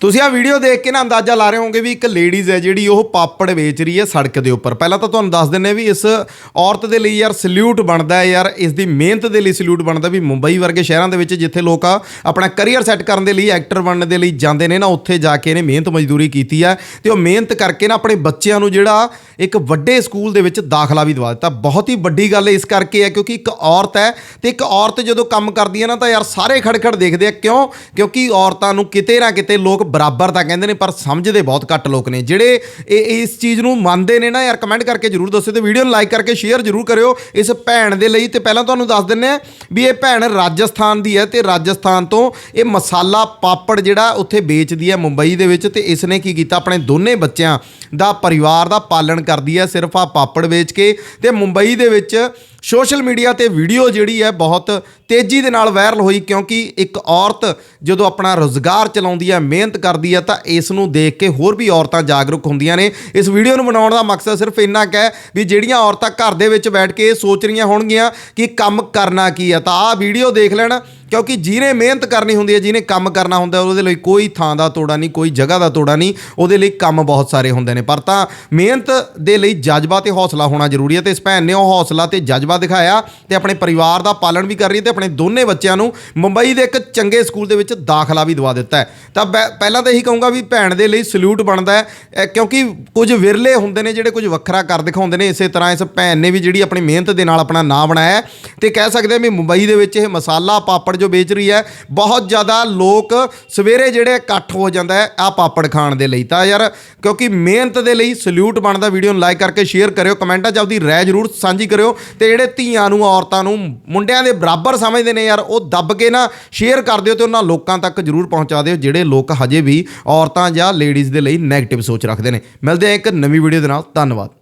ਤੁਸੀਂ ਆ ਵੀਡੀਓ ਦੇਖ ਕੇ ਨਾ ਅੰਦਾਜ਼ਾ ਲਾ ਰਹੇ ਹੋਵੋਗੇ ਵੀ ਇੱਕ ਲੇਡੀਜ਼ ਹੈ ਜਿਹੜੀ ਉਹ ਪਾਪੜ ਵੇਚ ਰਹੀ ਹੈ ਸੜਕ ਦੇ ਉੱਪਰ। ਪਹਿਲਾਂ ਤਾਂ ਤੁਹਾਨੂੰ ਦੱਸ ਦਿੰਨੇ ਵੀ ਇਸ ਔਰਤ ਦੇ ਲਈ ਯਾਰ ਸਲੂਟ ਬਣਦਾ ਹੈ ਯਾਰ, ਇਸ ਦੀ ਮਿਹਨਤ ਦੇ ਲਈ ਸਲੂਟ ਬਣਦਾ ਵੀ ਮੁੰਬਈ ਵਰਗੇ ਸ਼ਹਿਰਾਂ ਦੇ ਵਿੱਚ ਜਿੱਥੇ ਲੋਕ ਆ ਆਪਣਾ ਕੈਰੀਅਰ ਸੈੱਟ ਕਰਨ ਦੇ ਲਈ ਐਕਟਰ ਬਣਨ ਦੇ ਲਈ ਜਾਂਦੇ ਨੇ ਨਾ, ਉੱਥੇ ਜਾ ਕੇ ਇਹਨੇ ਮਿਹਨਤ ਮਜ਼ਦੂਰੀ ਕੀਤੀ ਹੈ ਤੇ ਉਹ ਮਿਹਨਤ ਕਰਕੇ ਨਾ ਆਪਣੇ ਬੱਚਿਆਂ ਨੂੰ ਜਿਹੜਾ ਇੱਕ ਵੱਡੇ ਸਕੂਲ ਦੇ ਵਿੱਚ ਦਾਖਲਾ ਵੀ ਦਵਾ ਦਿੱਤਾ। ਬਹੁਤ ਹੀ ਵੱਡੀ ਗੱਲ ਇਸ ਕਰਕੇ ਹੈ ਕਿਉਂਕਿ ਇੱਕ ਔਰਤ ਹੈ ਤੇ ਇੱਕ ਔਰਤ ਜਦੋਂ ਕੰਮ ਕਰਦੀ ਹੈ ਨਾ ਤਾਂ ਯਾਰ ਸਾਰੇ ਖੜਖੜ ਦੇਖਦੇ ਆ। ਕਿਉਂ? ਕਿਉਂਕਿ ਔਰਤਾਂ ਨੂੰ ਕਿਤੇ ਨਾ ਕਿਤੇ ਲੋਕ ਬਰਾਬਰ ਤਾਂ ਕਹਿੰਦੇ ਨੇ, ਪਰ ਸਮਝਦੇ ਬਹੁਤ ਘੱਟ ਲੋਕ ਨੇ। ਜਿਹੜੇ ਇਹ ਇਸ ਚੀਜ਼ ਨੂੰ ਮੰਨਦੇ ਨੇ ਨਾ, ਯਾਰ ਕਮੈਂਟ ਕਰਕੇ ਜਰੂਰ ਦੱਸਿਓ ਤੇ ਵੀਡੀਓ ਨੂੰ ਲਾਈਕ ਕਰਕੇ ਸ਼ੇਅਰ ਜਰੂਰ ਕਰਿਓ ਇਸ ਭੈਣ ਦੇ ਲਈ। ਤੇ ਪਹਿਲਾਂ ਤੁਹਾਨੂੰ ਦੱਸ ਦਿੰਨੇ ਆ ਵੀ ਇਹ ਭੈਣ ਰਾਜਸਥਾਨ ਦੀ ਹੈ ਤੇ ਰਾਜਸਥਾਨ ਤੋਂ ਇਹ ਮਸਾਲਾ ਪਾਪੜ ਜਿਹੜਾ ਉੱਥੇ ਵੇਚਦੀ ਹੈ ਮੁੰਬਈ ਦੇ ਵਿੱਚ ਤੇ ਇਸ ਨੇ ਕੀ ਕੀਤਾ? ਆਪਣੇ ਦੋਨੇ ਬੱਚਿਆਂ ਦਾ, ਪਰਿਵਾਰ ਦਾ ਪਾਲਣ ਕਰਦੀ ਹੈ ਸਿਰਫ ਆ ਪਾਪੜ ਵੇਚ ਕੇ ਤੇ ਮੁੰਬਈ ਦੇ ਵਿੱਚ ਸੋਸ਼ਲ ਮੀਡੀਆ ਤੇ ਵੀਡੀਓ ਜਿਹੜੀ ਹੈ ਬਹੁਤ ਤੇਜ਼ੀ ਦੇ ਨਾਲ ਵਾਇਰਲ ਹੋਈ ਕਿਉਂਕਿ ਇੱਕ ਔਰਤ ਜਦੋਂ ਆਪਣਾ ਰੋਜ਼ਗਾਰ ਚਲਾਉਂਦੀ ਹੈ, ਮਿਹਨਤ ਕਰਦੀ ਹੈ, ਤਾਂ ਇਸ ਨੂੰ ਦੇਖ ਕੇ ਹੋਰ ਵੀ ਔਰਤਾਂ ਜਾਗਰੂਕ ਹੁੰਦੀਆਂ ਨੇ। ਇਸ ਵੀਡੀਓ ਨੂੰ ਬਣਾਉਣ ਦਾ ਮਕਸਦ ਸਿਰਫ ਇੰਨਾ ਕੁ ਹੈ ਵੀ ਜਿਹੜੀਆਂ ਔਰਤਾਂ ਘਰ ਦੇ ਵਿੱਚ ਬੈਠ ਕੇ ਇਹ ਸੋਚ ਰਹੀਆਂ ਹੋਣਗੀਆਂ ਕਿ ਕੰਮ ਕਰਨਾ ਕੀ ਹੈ, ਤਾਂ ਆਹ ਵੀਡੀਓ ਦੇਖ ਲੈਣ ਕਿਉਂਕਿ ਜਿਹਨੇ ਮਿਹਨਤ ਕਰਨੀ ਹੁੰਦੀ ਹੈ, ਜਿਹਨੇ ਕੰਮ ਕਰਨਾ ਹੁੰਦਾ ਉਹਦੇ ਲਈ ਕੋਈ ਥਾਂ ਦਾ ਤੋੜਾ ਨਹੀਂ, ਕੋਈ ਜਗ੍ਹਾ ਦਾ ਤੋੜਾ ਨਹੀਂ, ਉਹਦੇ ਲਈ ਕੰਮ ਬਹੁਤ ਸਾਰੇ ਹੁੰਦੇ ਨੇ। ਪਰ ਤਾਂ ਮਿਹਨਤ ਦੇ ਲਈ ਜਜ਼ਬਾ ਤੇ ਹੌਸਲਾ ਹੋਣਾ ਜ਼ਰੂਰੀ ਹੈ ਤੇ ਇਸ ਭੈਣ ਨੇ ਉਹ ਹੌਸਲਾ ਤੇ ਜਜ਼ਬਾ ਦਿਖਾਇਆ ਤੇ ਆਪਣੇ ਪਰਿਵਾਰ ਦਾ ਪਾਲਣ ਵੀ ਕਰ ਰਹੀ ਹੈ ਤੇ ਆਪਣੇ ਦੋਨੇ ਬੱਚਿਆਂ ਨੂੰ ਮੁੰਬਈ ਦੇ ਇੱਕ ਚੰਗੇ ਸਕੂਲ ਦੇ ਵਿੱਚ ਦਾਖਲਾ ਵੀ ਦਵਾ ਦਿੱਤਾ ਹੈ। ਤਾਂ ਪਹਿਲਾਂ ਤਾਂ ਇਹੀ ਕਹੂੰਗਾ ਵੀ ਭੈਣ ਦੇ ਲਈ ਸਲੂਟ ਬਣਦਾ ਹੈ ਕਿਉਂਕਿ ਕੁਝ ਵਿਰਲੇ ਹੁੰਦੇ ਨੇ ਜਿਹੜੇ ਕੁਝ ਵੱਖਰਾ ਕਰ ਦਿਖਾਉਂਦੇ ਨੇ, ਇਸੇ ਤਰ੍ਹਾਂ ਇਸ ਭੈਣ ਨੇ ਵੀ ਜਿਹੜੀ ਆਪਣੀ ਮਿਹਨਤ ਦੇ ਨਾਲ ਆਪਣਾ ਨਾਂ ਬਣਾਇਆ ਹੈ। ਤੇ ਕਹਿ ਸਕਦੇ ਹਾਂ ਵੀ ਮੁੰਬਈ ਦੇ ਵਿੱਚ ਇਹ ਮਸਾਲਾ ਪਾਪੜ ਜੋ ਵੇਚ ਰਹੀ ਹੈ, ਬਹੁਤ ਜ਼ਿਆਦਾ ਲੋਕ ਸਵੇਰੇ ਜਿਹੜੇ ਇਕੱਠ ਹੋ ਜਾਂਦਾ ਹੈ ਆ ਪਾਪੜ ਖਾਣ ਦੇ ਲਈ। ਤਾਂ ਯਾਰ, ਕਿਉਂਕਿ ਮਿਹਨਤ ਦੇ ਲਈ ਸਲੂਟ ਬਣਦਾ, ਵੀਡੀਓ ਨੂੰ ਲਾਈਕ ਕਰਕੇ ਸ਼ੇਅਰ ਕਰਿਓ, ਕਮੈਂਟਾਂ 'ਚ ਆਪਦੀ ਰਾਏ ਜ਼ਰੂਰ ਸਾਂਝੀ ਕਰਿਓ ਤੇ ਜਿਹੜੇ ਧੀਆਂ ਨੂੰ, ਔਰਤਾਂ ਨੂੰ ਮੁੰਡਿਆਂ ਦੇ ਬਰਾਬਰ ਸਮਝਦੇ ਨੇ ਯਾਰ, ਉਹ ਦੱਬ ਕੇ ਨਾ ਸ਼ੇਅਰ ਕਰ ਦਿਓ ਤੇ ਉਹਨਾਂ ਲੋਕਾਂ ਤੱਕ ਜ਼ਰੂਰ ਪਹੁੰਚਾ ਦਿਓ, ਜਿਹੜੇ ਲੋਕ ਹਜੇ ਵੀ ਔਰਤਾਂ ਜਾਂ ਲੇਡੀਜ਼ ਦੇ ਲਈ 네ਗੇਟਿਵ ਸੋਚ ਰੱਖਦੇ ਨੇ। ਮਿਲਦੇ ਆ ਇੱਕ ਨਵੀਂ ਵੀਡੀਓ ਦੇ ਨਾਲ। ਧੰਨਵਾਦ।